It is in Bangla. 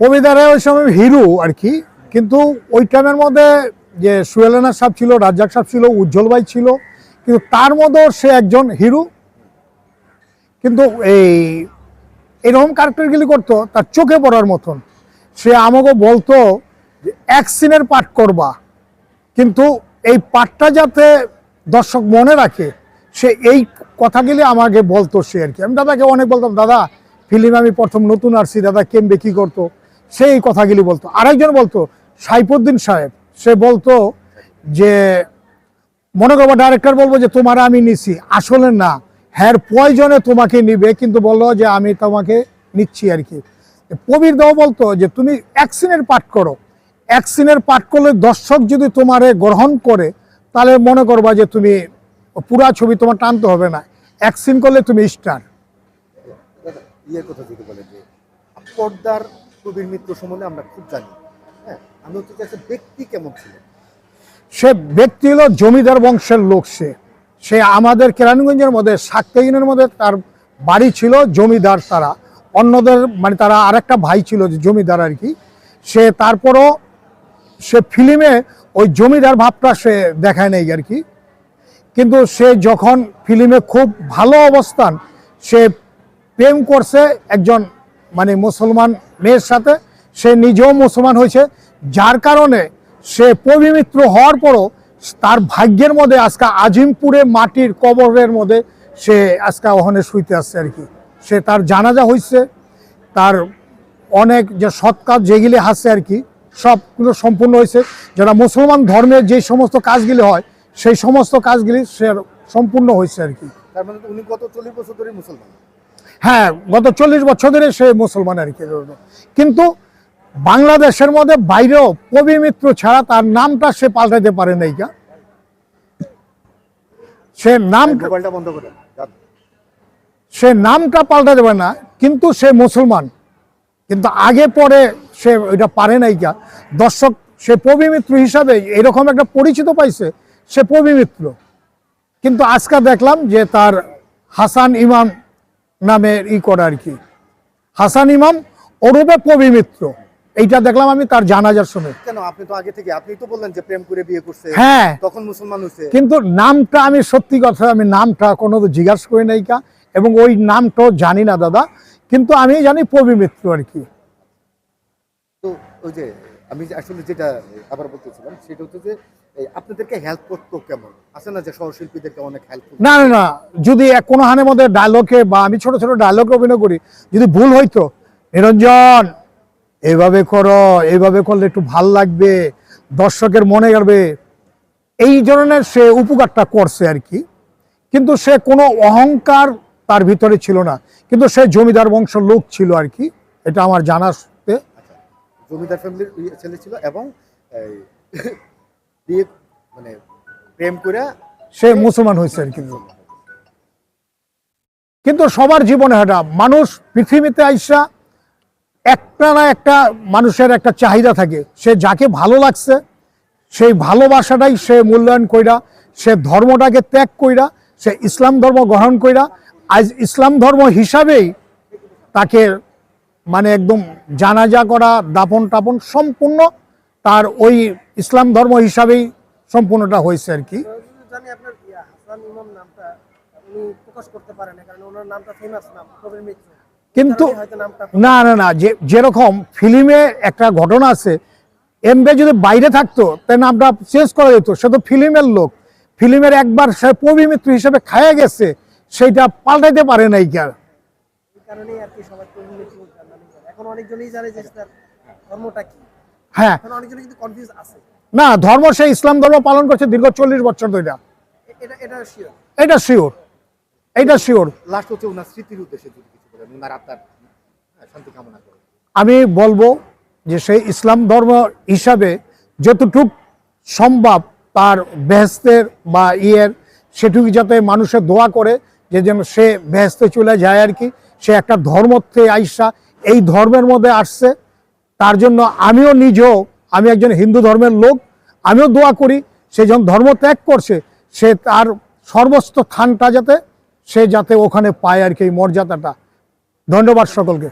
কবিতারে ওই সময় হিরো আর কি, কিন্তু ওই টাইমের মধ্যে যে সুয়েলানা সাহেব ছিল, রাজ্জাক সাহেব ছিল, উজ্জ্বল ভাই ছিল, কিন্তু তার মধ্যেও সে একজন হিরো। কিন্তু এই, এরকম ক্যারেক্টারগুলি করতো, তার চোখে পড়ার মতন। সে আমাকে বলতো যে, এক সিনের পাঠ করবা। কিন্তু এই পাঠটা যাতে দর্শক মনে রাখে, সে এই কথাগুলি আমাকে বলতো সে আর কি। আমি দাদাকে অনেক বলতাম, দাদা ফিল্ম আমি প্রথম নতুন আসছি, দাদা, কেমবে কি করতো? সে এই কথাগুলি বলতো। আরেকজন বলতো, সাইফুদ্দিন সাহেব, সে বলতো যে, মনে করব ডাইরেক্টর বলব যে, তোমার আমি নিছি। আসলে না, হ্যার প্রয়োজনে তোমাকে নিবে, কিন্তু বলল যে, আমি তোমাকে নিচ্ছি আর কি। প্রবীর দাও বলতো যে, তুমি এক সিনের পাঠ করো। এক সিনের পাঠ করলে দর্শক যদি তোমারে গ্রহণ করে, তাহলে মনে করবা যে, তুমি পুরা ছবি তোমার টানতে হবে না। এক সিন করলে তুমি স্টার পর্দার কবির মিত্র সম্বন্ধে আমরা খুব জানি। হ্যাঁ আমি হচ্ছে ব্যক্তি কেমন ছিল? সে ব্যক্তি হলো জমিদার বংশের লোক সে। সে আমাদের কেরানীগঞ্জের মধ্যে সাক্তাইনের মধ্যে তার বাড়ি ছিল জমিদার তারা। অন্যদের মানে তারা আরেকটা ভাই ছিল যে জমিদার আর কি। সে তারপরও সে ফিল্মে ওই জমিদার ভাবটা সে দেখায় নেই আর কি। কিন্তু সে যখন ফিল্মে খুব ভালো অবস্থান, সে প্রেম করছে একজন মানে মুসলমান মেয়ের সাথে, সে নিজেও মুসলমান হয়েছে। যার কারণে সে পবিমিত্র হওয়ার পরও তার ভাগ্যের মধ্যে আজকে আজিমপুরে মাটির কবরের মধ্যে সে আজকে ওখানে শুইতে আসছে আর কি। সে তার জানাজা হয়েছে তার অনেক যে সৎ কাজ যেগুলি আছে আর কি, সবগুলো সম্পূর্ণ হয়েছে যারা মুসলমান ধর্মের যে সমস্ত কাজগুলি হয়, সেই সমস্ত কাজগুলি সে সম্পূর্ণ হয়েছে আর কি। তার মানে উনি গত চল্লিশ বছর ধরে মুসলমান? হ্যাঁ গত চল্লিশ বছর ধরে সে মুসলমান আর কি কিন্তু বাংলাদেশের মধ্যে বাইরেও কবি মিত্র ছাড়া তার নামটা সে পাল্টাতে পারে নাই কা? সে নাম। সে নামটা পাল্টা দেবে না কিন্তু সে মুসলমান। কিন্তু আগে পরে সে ওইটা পারে নাই কা? দর্শক সে পবিমিত্র হিসাবে এরকম একটা পরিচিত পাইছে সে পবিমিত্র কিন্তু আজকে দেখলাম যে তার হাসান ইমাম নামে ই করে আর কি। হাসান ইমাম ওরূপে কবি মিত্র এইটা দেখলাম আমি তার জানাজার সময়। কেন? আপনি তো আগে থেকে আপনি তো বললেন যে প্রেম করে বিয়ে করছে। হ্যাঁ। তখন মুসলমান হয়েছে। কিন্তু নামটা আমি সত্যি কথা আমি নামটা কোনো জিজ্ঞাসা করি নাই কা। এবং ওই নামটাও জানি না দাদা। কিন্তু আমি জানি পবি মিত্র আর কি। তো ওই যে আমি আসলে যেটা আবার বলতেছিলাম, সেটা হচ্ছে যে আপনাদেরকে হেল্প করতো কেমন? আছে না যে সহশিল্পীদেরকে অনেক হেল্প না না যদি কোনো হানের মধ্যে ডায়লগে বা আমি ছোট ছোট ডায়লগে অভিনয় করি, যদি ভুল হইতো, নিরঞ্জন এইভাবে করো এইভাবে করলে একটু ভালো লাগবে, দর্শকের মনে যাবে এই ধরনের সে উপকারটা করছে আর কি। কিন্তু সে কোনো অহংকার তার ভিতরে ছিল না। কিন্তু সে জমিদার বংশ লোক ছিল আর কি, এটা আমার জানাতে জমিদার ফ্যামিলির ছেলে ছিল এবং বিয়ে মানে প্রেম করে সে মুসলমান হয়েছে আর কিন্তু সবার জীবনে এটা মানুষ পৃথিবীতে আইসা একটা না একটা মানুষের একটা চাহিদা থাকে। সে যাকে ভালো লাগছে, সেই ভালোবাসাটাই সে মূল্যায়ন কইরা, সে ধর্মটাকে ত্যাগ কইরা, সে ইসলাম ধর্ম গ্রহণ কইরা, আজ ইসলাম ধর্ম হিসাবেই তাকে মানে একদম জানাজা করা দাপন টাপন সম্পূর্ণ তার ওই ইসলাম ধর্ম হিসাবেই সম্পূর্ণটা হয়েছে আর কি। মিত্র। কিন্তু না না না যে যেরকম ফিল্মে একটা ঘটনা আছে এমবে যদি বাইরে থাকতো তাই নামটা চেঞ্জ করা যেত সে তো ফিল্মের লোক। ফিল্মের একবার সে পবিমিত্র হিসেবে খায়া গেছে সেইটা পাল্টাইতে পারে নাই কি আর। কারণেই আর কি সবাই এখন অনেকজনই জানে যে তার ধর্মটা কি। হ্যাঁ। এখন অনেকজনই কিন্তু কনফিউজ আছে। না ধর্ম সে ইসলাম ধর্ম পালন করছে দীর্ঘ চল্লিশ বছর ধরে এটা এটা শিওর এটা শিওর এটা শিওর লাস্ট হচ্ছে ওনার স্মৃতির উদ্দেশ্যে যদি কিছু বলেন ওনার আত্মার হ্যাঁ, শান্তি কামনা করে। আমি বলব যে সেই ইসলাম ধর্ম হিসাবে যতটুক সম্ভব তার বেহেস্তের বা ইয়ের সেটুকু যাতে মানুষের দোয়া করে যে যেন সে বেহেস্তে চলে যায় আর কি। সে একটা ধর্ম থেকে আইসা এই ধর্মের মধ্যে আসছে। তার জন্য আমিও নিজেও, আমি একজন হিন্দু ধর্মের লোক, আমিও দোয়া করি, সে যখন ধর্ম ত্যাগ করছে, সে তার সর্বস্ত থানটা যাতে সে যাতে ওখানে পায় আর কি মর্যাদাটা। ধন্যবাদ সকলকে।